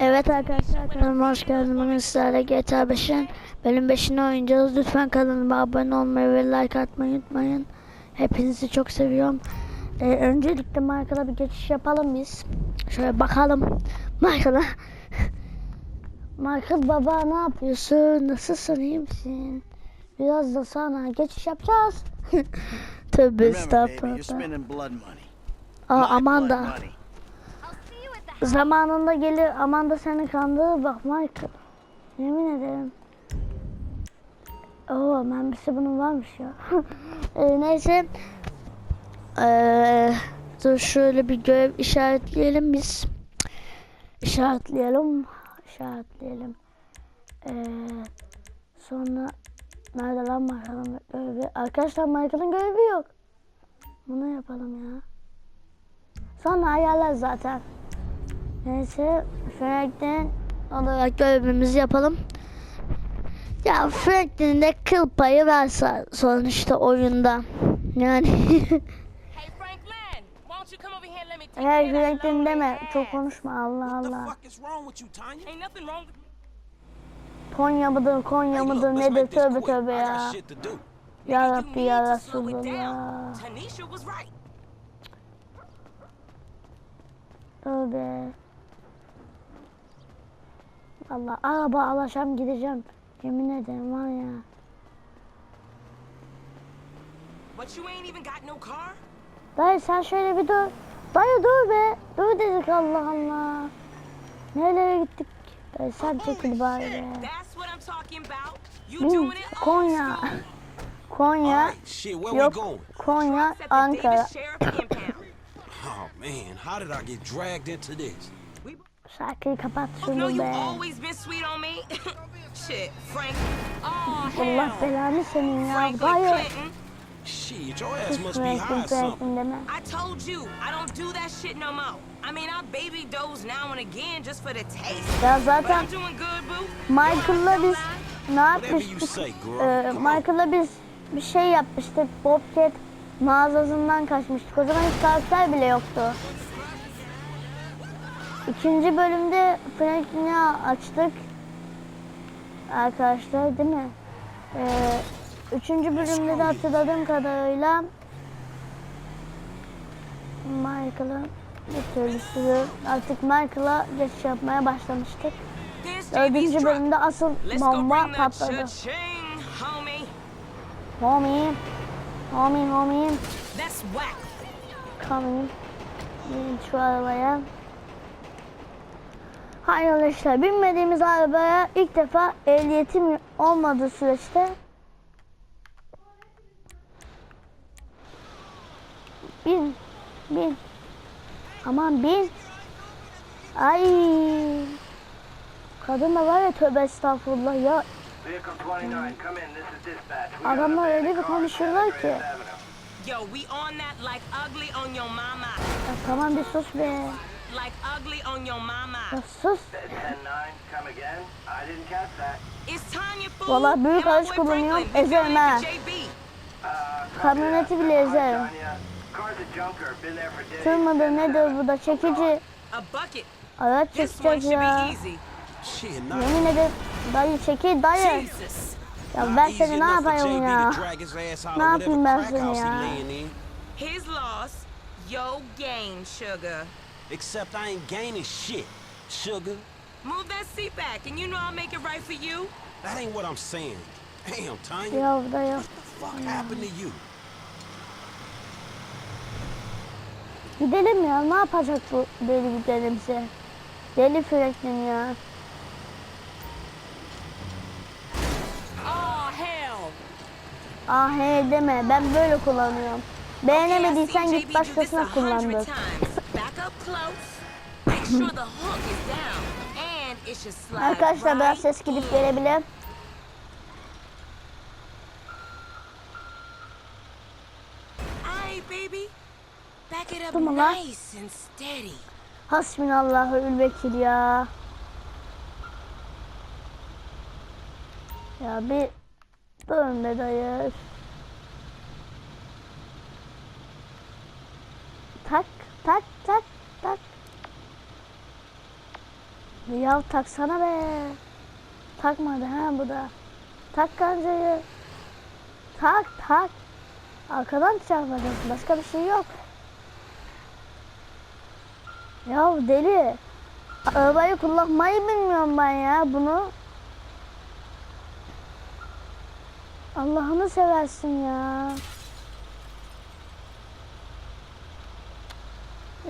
Evet arkadaşlar kanalıma hoş geldiniz. Bugün sizlerle GTA 5'in bölüm 5'ini oynayacağız. Lütfen kanalıma abone olmayı ve like atmayı unutmayın. Hepinizi çok seviyorum. Ee, öncelikle Michael'a bir geçiş yapalım biz. Şöyle bakalım. Michael'a. Michael baba ne yapıyorsun? Nasılsın? iyi misin? Biraz da sana geçiş yapacağız. Tövbe estağfurullah. Aa aman da. money. Zamanında gelir aman da seni kandırır bak Michael. Yemin ederim. Oo mermisi bunun varmış ya. Ee, neyse. Ee, dur şöyle bir görev işaretleyelim biz. İşaretleyelim. İşaretleyelim. Ee, sonra nerede lan Michael'ın görevi? Arkadaşlar Michael'ın görevi yok. Bunu yapalım ya. Sonra ayarlar zaten. Neyse Franklin olarak görevimizi yapalım. Ya Franklin'in de kıl payı varsa sonuçta oyunda. Yani her lonely deme. Çok konuşma Allah Allah. Konya mıdır Konya mıdır nedir tövbe tövbe ya. Ya Rabbi ya. Resulullah. Tövbe. Allah araba alacağım gideceğim. Yemin ederim var ya. But you ain't even got no car? Dayı sen şöyle bir dur. Dayı dur be. Dur dedik Allah Allah. Nerelere gittik? Dayı sen çekil bari be. Bin Konya. Konya. Yok. Konya, Ankara. Oh man, how did I get dragged into this? Şarkıyı kapat know şunu be. always been sweet on me. Shit, Frank. Oh, Allah hell. belanı senin ya. Shit, your ass must be high something. Deme. I told you, I don't do that shit no more. I mean, I baby doze now and again just for the taste. Ya zaten I'm doing good, boo. Michael'la biz ne yapmıştık? Ee. Michael'la biz bir şey yapmıştık. Bobcat mağazasından kaçmıştık. O zaman hiç karakter bile yoktu. İkinci bölümde Franklin'i açtık. Arkadaşlar değil mi? Ee, üçüncü bölümde de hatırladığım kadarıyla Michael'ın bir türlüsü artık Michael'a geçiş yapmaya başlamıştık. Dördüncü bölümde asıl bomba patladı. homie. Homie, homie, coming. Bin şu arabaya. Hayır arkadaşlar, binmediğimiz arabaya ilk defa ehliyetim olmadığı süreçte bin, bin. Aman bin. Ay. Kadın da var ya tövbe estağfurullah ya. Vehicle 29, come in. This is dispatch. We got Adamlar öyle bir konuşuyorlar on ki. Ya tamam bir sus be. Like ugly on your mama. Sus. 10-9, come again. I didn't catch that. It's Tanya fool. Vallahi büyük araç kullanıyorum, ezerim ha. Uh, Kamyoneti bile ezerim. Tanya, car's a junker. Been there for days. Tır mıdır nedir bu da çekici araç çekeceğiz ya. Yemin ederim dayı çekil dayı. Ya ben seni ne yapayım ya? Ne yapayım ben seni ya? His loss, your gain, sugar. Except I ain't gaining shit, sugar. Move that seat back, and you know I'll make it right for you. That ain't what I'm saying. Damn, Tanya. Ya dayı. What the fuck happened to you? Gidelim ya ne yapacak bu deli gidelimse. Deli Franklin ya. Oh, hell. Ah he deme ben böyle kullanıyorum. Beğenemediysen git başkasına kullandır. Arkadaşlar biraz ses gidip gelebilir. Aye, baby. Back it up Come on, lad. nice and steady. Hasbinallahü vekil ya. Ya bir durun be dayı. Tak tak tak tak. Ya taksana be. Takmadı ha bu da. Tak kancayı. Tak tak. Arkadan çarpacaksın. Başka bir şey yok. Ya deli. Arabayı kullanmayı bilmiyorum ben ya bunu. Allah'ını seversin ya.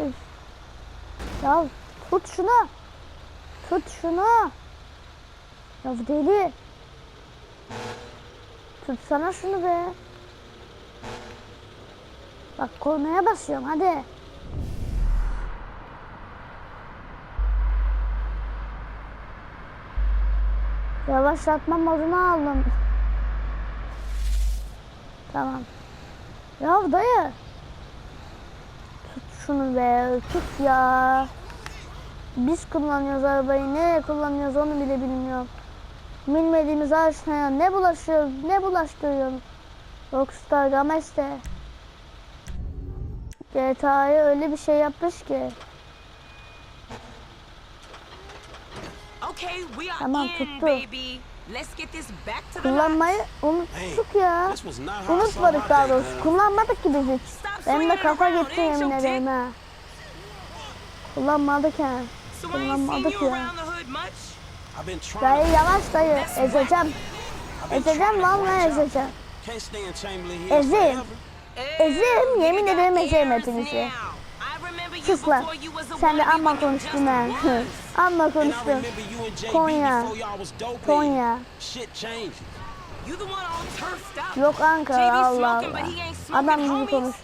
Üf. Ya tut şunu. Tut şunu. Ya bu deli. Tutsana şunu be. Bak kornaya basıyorum hadi. Yavaşlatma modunu aldım. Tamam. Ya dayı. Tut şunu be. Tut ya. Biz kullanıyoruz arabayı. Ne kullanıyoruz onu bile bilmiyorum. Bilmediğimiz aşinaya ne bulaşıyoruz, ne bulaştırıyoruz. Rockstar Games de GTA'ya öyle bir şey yapmış ki. Okay, we are Tamam, in, tuttu. baby. Let's get this back to the lot. Kullanmayı unuttuk ya. Unutmadık daha doğrusu. Kullanmadık ki biz hiç. Benim de kafa gitti yemin ederim ha. Kullanmadık ha. So I ain't seen Kullanmadık you ya. around the hood much. I've been trying Dayı yavaş dayı. Ezeceğim. Ezeceğim vallahi ezeceğim. Ezeyim. Ezeyim, yemin ederim ezeyim hepinizi. Sus lan. Sen de amma konuştun ha. Amma konuştun. Konya. Konya. Shit changed. You the one all turfed up. Yok Ankara Allah Allah. Adam gibi konuş.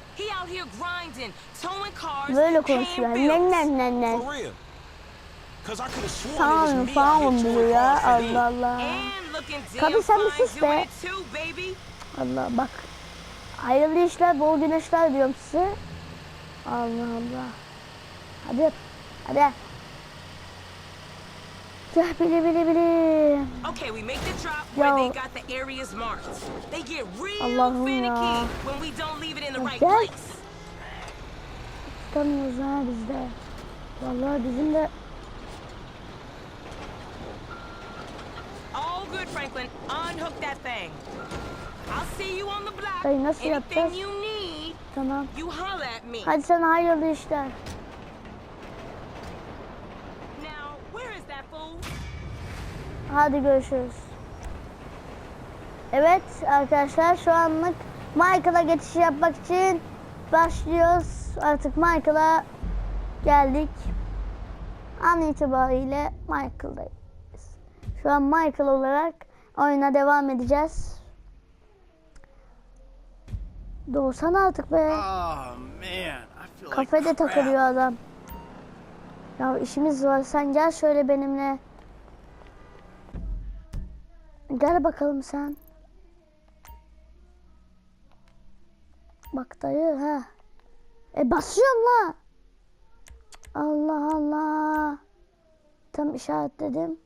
Böyle konuşuyor. bills. Ne ne ne Sağ olun sağ olun diyor ya. Allah Allah. Damn sen bir sus be. Allah bak. Hayırlı işler, bol güneşler diyorum size. Allah Allah. Hadi. Hadi. Gel bili bili bili. Okay, we make the drop where they got the areas marked. They get real finicky ya. when we don't leave it in the right place. Tutamıyoruz ha bizde. Vallahi bizim de All good, Franklin. Unhook that thing. I'll see you on the block. Dayı nasıl yapacağız? Anything you need, tamam. you holler at me. Hadi sana hayırlı işler. Now, where is that fool? Hadi görüşürüz. Evet arkadaşlar şu anlık Michael'a geçiş yapmak için başlıyoruz. Artık Michael'a geldik. An itibariyle Michael'dayız. Şu an Michael olarak oyuna devam edeceğiz. Doğsana artık be. Oh man, I feel like Kafede takılıyor adam. Ya işimiz var. Sen gel şöyle benimle. Gel bakalım sen. Bak dayı ha. E basıyorum la. Allah Allah. Tam işaretledim.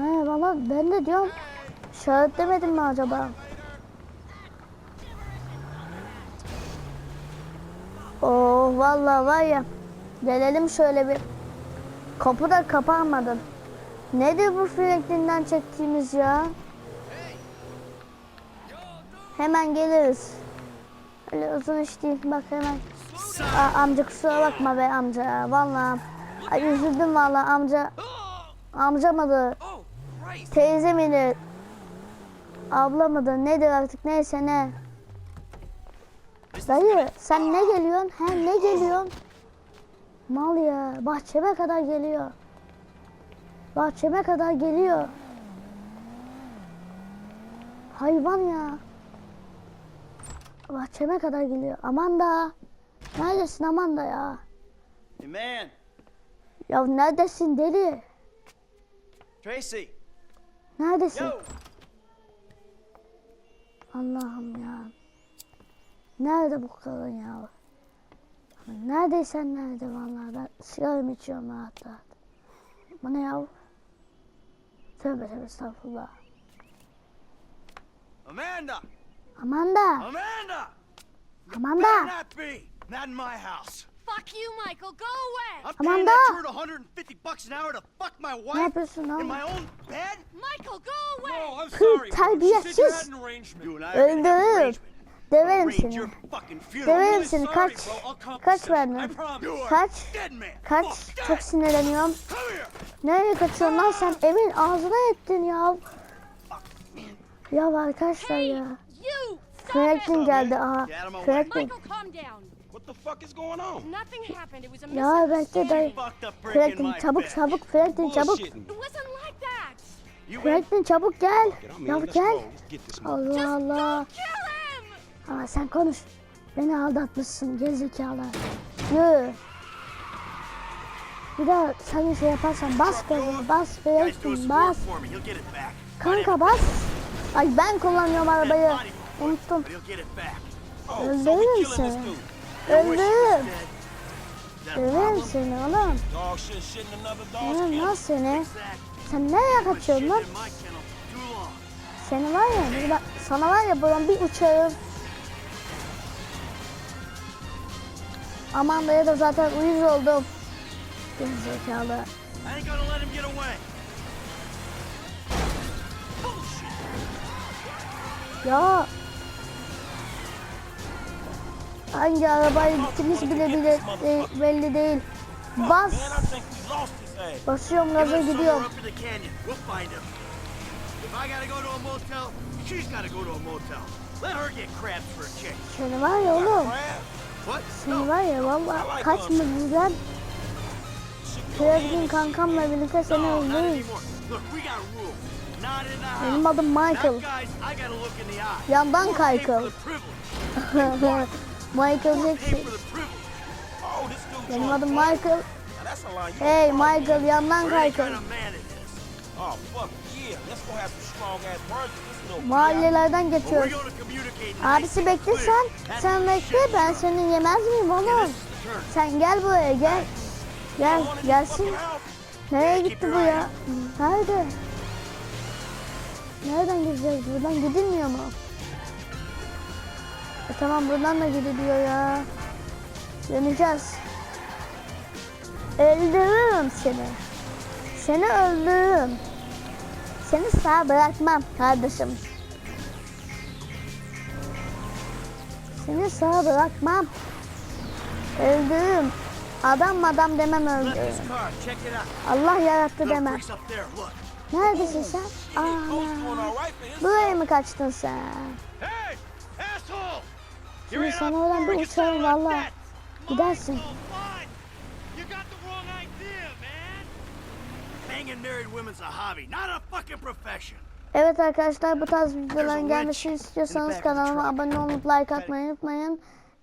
He valla ben de diyorum. İşaretlemedim mi acaba? Oh vallahi var ya. Gelelim şöyle bir. Kapı da kapanmadı. Nedir bu Franklin'den çektiğimiz ya? Hemen geliriz. Öyle uzun iş değil. Bak hemen. Aa, amca kusura bakma be amca. Vallahi. Ay üzüldüm vallahi amca. Amca mıdır? Teyze midir? Abla mıdır? Nedir artık neyse ne? Dayı sen ne geliyorsun? He ne geliyorsun? Mal ya bahçeme kadar geliyor. Bahçeme kadar geliyor. Hayvan ya. Bahçeme kadar geliyor. Aman da. Neredesin aman da ya? Hey man, Ya neredesin deli? Tracy. Neredesin? Allah'ım ya. Nerede bu kadın ya? Neredeysen nerede vallahi ben sigaramı içiyorum rahat rahat. Bu ne ya? Tövbe tövbe estağfurullah. Amanda. Amanda, Amanda. Amanda. Not be. Not in my house. Fuck you, Michael. Go away. I'm paying Amanda! that turd 150 bucks an hour to fuck my Ne wife yapıyorsun in oğlum? my own bed? Michael, go away. No, I'm sorry. Mom. She said you terbiyesiz. had an arrangement. You and I have an Öldürürüm. arrangement. Döverim Arrange seni. your fucking funeral. Really seni. sorry, Kaç. bro. I'll compensate. Kaç I promise. You are Kaç? dead man. Kaç? Fuck Çok that. sinirleniyorum. Come here. Nereye kaçıyorsun lan sen? Evin ağzına ettin ya. Ya arkadaşlar Hey, ya. you. Stop Franklin geldi aha. Franklin. Michael, calm down. What the fuck is going on? Nothing happened. It was a Ya up breaking Franklin my çabuk çabuk Franklin çabuk. It wasn't like that. Franklin çabuk gel. Ya gel. Allah Allah. Aa sen konuş. Beni aldatmışsın gerizekalı. Yürü. Bir daha sen şey yaparsan bas gazını bas Franklin bas. Kanka bas. Ay ben kullanıyorum arabayı. Unuttum. But he'll killing this seni. oğlum. Kennel. lan seni. Sen nereye kaçıyorsun lan? Seni var ya, bak- sana var ya buradan bir uçarım. Amanda'ya da zaten uyuz oldum. Gerizekalı. Ya. Hangi arabaya gittiniz bile bile de- belli değil. Bas. Basıyorum gaza gidiyorum. Seni var ya oğlum. Seni var ya valla kaçma bizden. Franklin kankamla birlikte seni öldürürüz. Benim adım Michael. Yandan kaykıl. Michael Jackson. Benim adım Michael. Hey. Michael yandan kaykıl. Mahallelerden geçiyoruz. Abisi bekle sen. Sen bekle ben seni yemez miyim oğlum? Sen gel buraya gel. Gel gelsin. Nereye gitti bu ya? Nerede? Nereden gideceğiz? Buradan gidilmiyor mu? E tamam buradan da gidiliyor ya. Döneceğiz. Öldürürüm seni. Seni öldürürüm. Seni sağ bırakmam kardeşim. Seni sağ bırakmam. Öldürürüm. Adam adam demem öldürürüm. Allah yarattı demem. Neredesin sen? His Buraya mı kaçtın sen? Women's a hobby, not a fucking profession. Evet arkadaşlar bu tarz videoların gelmesini istiyorsanız kanalıma abone olup like atmayı unutmayın.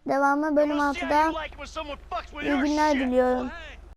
Devamı bölüm Let's see how 6'da you like when someone fucks with iyi günler diliyorum. Hey,